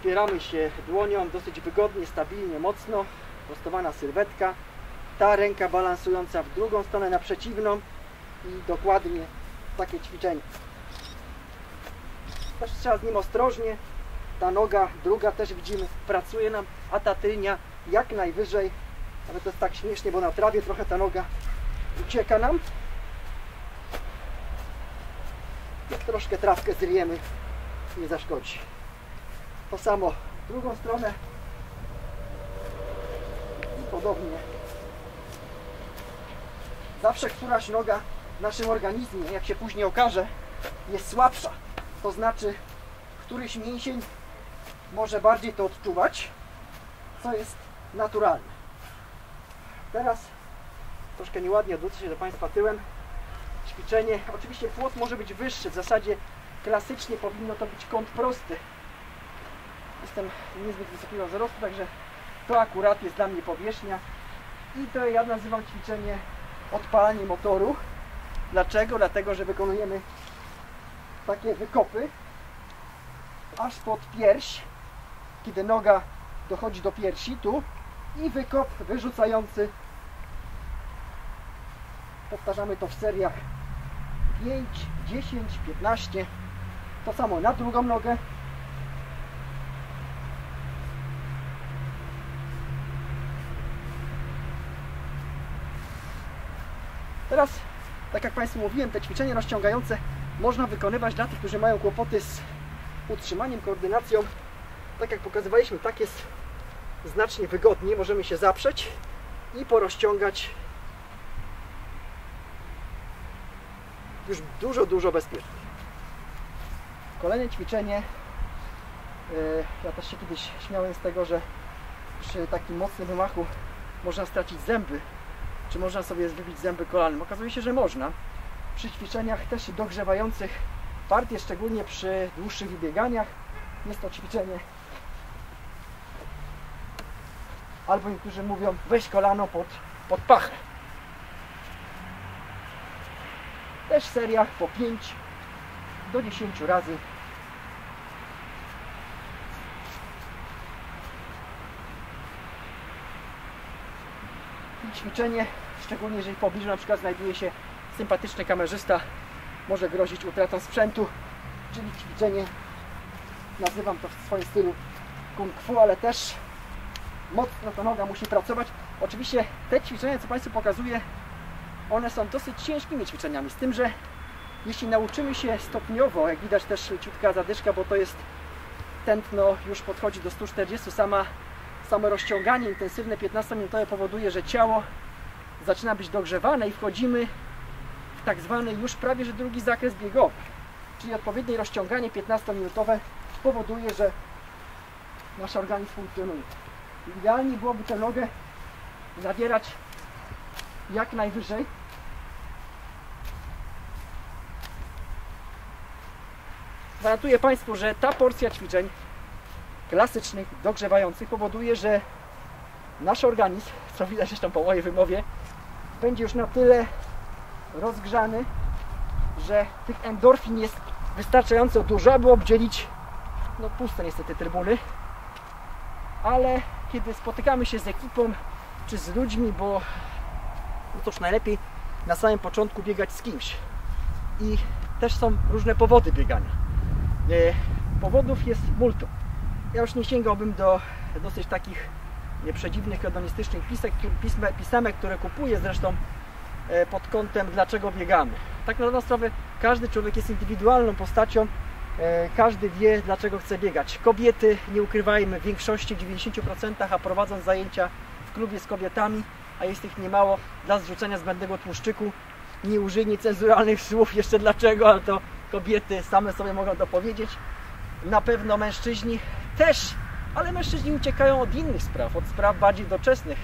Opieramy się dłonią dosyć wygodnie, stabilnie, mocno. Prostowana sylwetka. Ta ręka balansująca w drugą stronę, na przeciwną. I dokładnie takie ćwiczenie. Też trzeba z nim ostrożnie. Ta noga, druga też widzimy, pracuje nam, a ta tylnia jak najwyżej. Ale to jest tak śmiesznie, bo na trawie trochę ta noga ucieka nam. Jak troszkę trawkę zryjemy, nie zaszkodzi. To samo w drugą stronę. I podobnie. Zawsze któraś noga w naszym organizmie, jak się później okaże, jest słabsza. To znaczy, któryś mięsień może bardziej to odczuwać, co jest naturalne. Teraz troszkę nieładnie odwrócę się do Państwa tyłem. Ćwiczenie, oczywiście płot może być wyższy, w zasadzie klasycznie powinno to być kąt prosty. Jestem niezbyt wysokiego wzrostu, także to akurat jest dla mnie powierzchnia. I to ja nazywam ćwiczenie odpalanie motoru. Dlaczego? Dlatego, że wykonujemy takie wykopy aż pod pierś, kiedy noga dochodzi do piersi, tu i wykop wyrzucający. Powtarzamy to w seriach 5, 10, 15. To samo na drugą nogę. Teraz, tak jak Państwu mówiłem, te ćwiczenia rozciągające można wykonywać dla tych, którzy mają kłopoty z utrzymaniem, koordynacją. Tak jak pokazywaliśmy, tak jest znacznie wygodniej. Możemy się zaprzeć i porozciągać już dużo, dużo bezpieczniej. Kolejne ćwiczenie. e, Ja też się kiedyś śmiałem z tego, że przy takim mocnym wymachu można stracić zęby. Czy można sobie wybić zęby kolanem? Okazuje się, że można. Przy ćwiczeniach też dogrzewających partię, szczególnie przy dłuższych wybieganiach. Jest to ćwiczenie albo niektórzy mówią weź kolano pod, pod pachę. Też w seriach po 5 do 10 razy. Ćwiczenie, szczególnie jeżeli w pobliżu na przykład znajduje się sympatyczny kamerzysta, może grozić utratą sprzętu, czyli ćwiczenie, nazywam to w swoim stylu kung fu, ale też mocno ta noga musi pracować. Oczywiście te ćwiczenia, co Państwu pokazuję, one są dosyć ciężkimi ćwiczeniami, z tym, że jeśli nauczymy się stopniowo, jak widać też ciutka zadyszka, bo to jest tętno już podchodzi do 140, sama, samo rozciąganie intensywne 15-minutowe powoduje, że ciało zaczyna być dogrzewane i wchodzimy w tak zwany już prawie że drugi zakres biegowy. Czyli odpowiednie rozciąganie 15-minutowe powoduje, że nasz organizm funkcjonuje. Idealnie byłoby tę nogę zawierać jak najwyżej. Gwarantuję Państwu, że ta porcja ćwiczeń klasycznych, dogrzewających powoduje, że nasz organizm, co widać zresztą po mojej wymowie, będzie już na tyle rozgrzany, że tych endorfin jest wystarczająco dużo, aby obdzielić no puste niestety trybuny ale kiedy spotykamy się z ekipą czy z ludźmi, bo no cóż, najlepiej na samym początku biegać z kimś. I też są różne powody biegania. E, Powodów jest multum. Ja już nie sięgałbym do dosyć takich przedziwnych hedonistycznych pisek, pisme, pisemek, które kupuję zresztą e, pod kątem dlaczego biegamy. Tak na dobrą sprawę każdy człowiek jest indywidualną postacią E, każdy wie, dlaczego chce biegać. Kobiety, nie ukrywajmy, w większości, 90%, a prowadząc zajęcia w klubie z kobietami, a jest ich niemało, dla zrzucenia zbędnego tłuszczyku, nie użyj cenzuralnych słów, jeszcze dlaczego, ale to kobiety same sobie mogą to powiedzieć. Na pewno mężczyźni też, ale mężczyźni uciekają od innych spraw, od spraw bardziej doczesnych.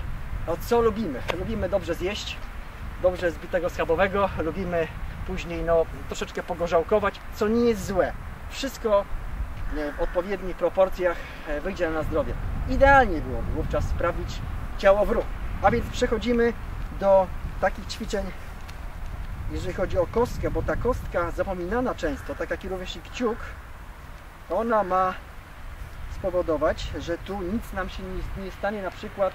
Od co lubimy? Lubimy dobrze zjeść, dobrze zbitego schabowego, lubimy później no, troszeczkę pogorzałkować, co nie jest złe wszystko w odpowiednich proporcjach e, wyjdzie na zdrowie. Idealnie byłoby wówczas sprawić ciało w ruch. A więc przechodzimy do takich ćwiczeń, jeżeli chodzi o kostkę, bo ta kostka zapominana często, tak jak i również i kciuk, ona ma spowodować, że tu nic nam się nie, nie stanie. Na przykład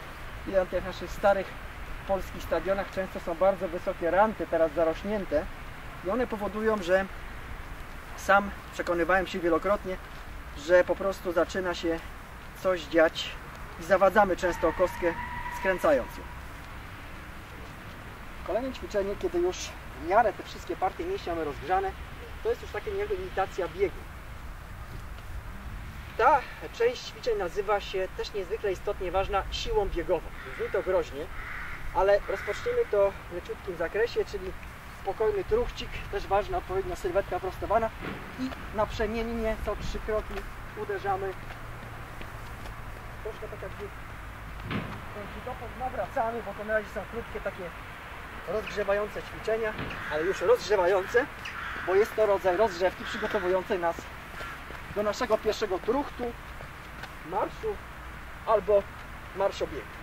na tych naszych starych polskich stadionach często są bardzo wysokie ranty, teraz zarośnięte i one powodują, że sam przekonywałem się wielokrotnie, że po prostu zaczyna się coś dziać i zawadzamy często kostkę skręcając ją. Kolejne ćwiczenie, kiedy już w miarę te wszystkie partie mięśni mamy rozgrzane, to jest już niejako imitacja biegu. Ta część ćwiczeń nazywa się też niezwykle istotnie ważna siłą biegową. Brzmi to groźnie, ale rozpoczniemy to w leciutkim zakresie, czyli spokojny truchcik, też ważna odpowiednia sylwetka prostowana i na przemiennie co trzy kroki uderzamy troszkę tak jakby dopód nawracamy, bo to na razie są krótkie takie rozgrzewające ćwiczenia, ale już rozgrzewające, bo jest to rodzaj rozgrzewki przygotowującej nas do naszego pierwszego truchtu, marszu albo marszobiegu.